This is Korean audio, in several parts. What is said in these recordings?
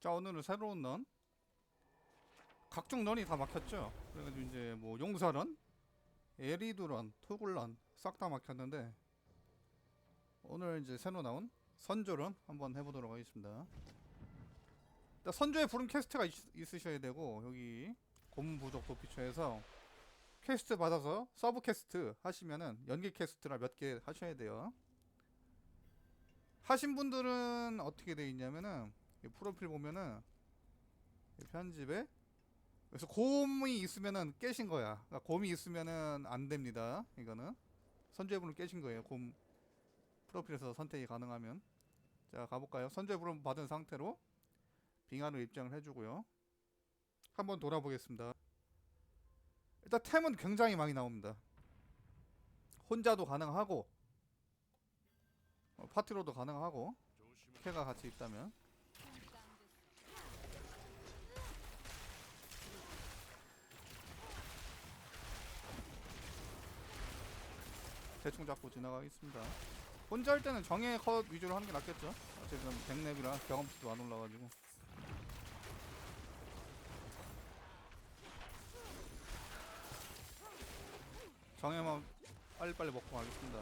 자 오늘은 새로운 런 각종 런이 다 막혔죠? 그래가지고 이제 뭐 용사런 에리드런 토굴런 싹 다 막혔는데 오늘 이제 새로 나온 선조런 한번 해보도록 하겠습니다. 일단 선조에 부른 퀘스트가 있, 있으셔야 되고 여기 고문 부족 도피처에서 퀘스트 받아서 서브 퀘스트 하시면은 연계 퀘스트라 몇 개 하셔야 돼요. 하신 분들은 어떻게 돼 있냐면은 이 프로필 보면은 이 편집에 그래서 곰이 있으면은 깨신 거야. 그러니까 곰이 있으면은 안 됩니다. 이거는 선제분을 깨신 거예요. 곰 프로필에서 선택이 가능하면 자 가볼까요? 선제분을 받은 상태로 빙하로 입장을 해주고요. 한번 돌아보겠습니다. 일단 템은 굉장히 많이 나옵니다. 혼자도 가능하고 어, 파티로도 가능하고 캐가 같이 있다면 대충 잡고 지나가겠습니다. 혼자 할 때는 정예 컷 위주로 하는 게 낫겠죠? 어쨌든 100렙이라 경험치도 안 올라가지고 정예만 빨리빨리 먹고 가겠습니다.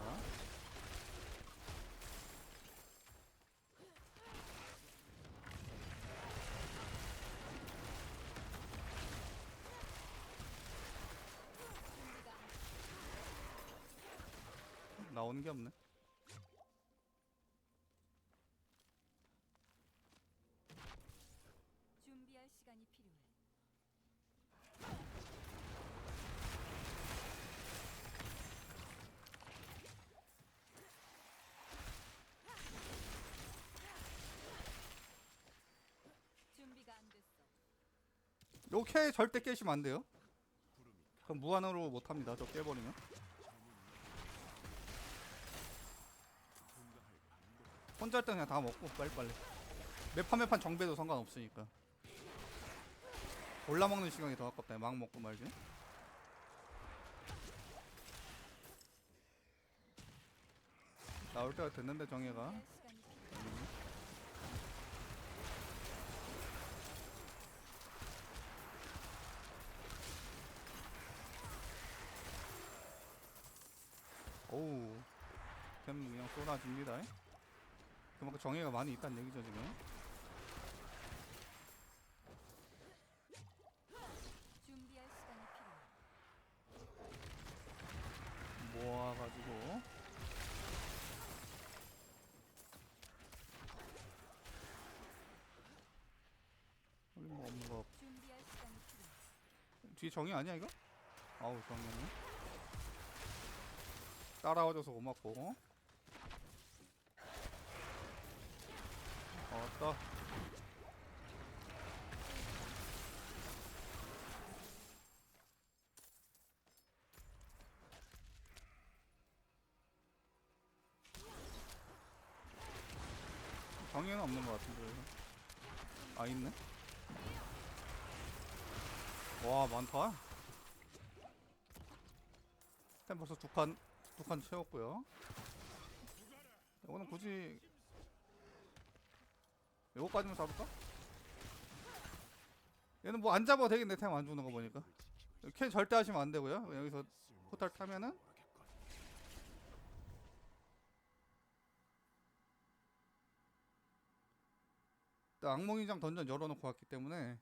나오는 게 없네. 준비할 시간이 필요해. 준비가 안 됐어. 요캐 절대 깨시면 안 돼요. 그럼 무한으로 못 합니다. 저 깨버리면. 혼자 할 때 그냥 다 먹고 빨리빨리. 매판 매판 정배도 상관없으니까. 골라 먹는 시간이 더 아깝다. 막 먹고 말지. 나올 때가 됐는데 필요해. 오우 템 그냥 쏟아집니다 그만큼 정예가 많이 있다는 얘기죠 지금 준비할 시간이 필요해. 모아가지고 여기 뭐 없는 거 없- 준비할 시간이 필요해. 뒤에 정예 아니야 이거? 아우 정예네 따라와줘서 고맙고 왔다. 정예는 없는 것 같은데. 아 있네? 와 많다. 템 벌써 두 칸, 두 칸 채웠고요. 이거는 굳이 이거까지만 잡을까? 얘는 뭐 안 잡아도 되겠네 템 안 주는 거 보니까 캔 절대 하시면 안 되고요 여기서 포탈 타면은 악몽이장 던전 열어놓고 왔기 때문에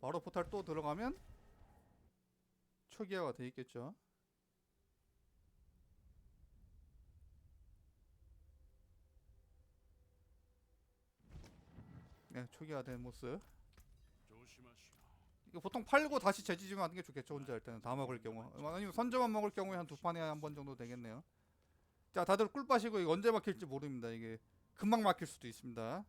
바로 포탈 또 들어가면 초기화가 돼 있겠죠. 네, 초기화된 모습. 이거 보통 팔고 다시 재지지만 하는 게 좋겠죠. 혼자 할 때는 다 먹을 경우. 아니면 선점만 먹을 경우에 한 두 판에 한 번 정도 되겠네요. 자, 다들 꿀 빠시고 이거 언제 막힐지 모릅니다. 이게 금방 막힐 수도 있습니다.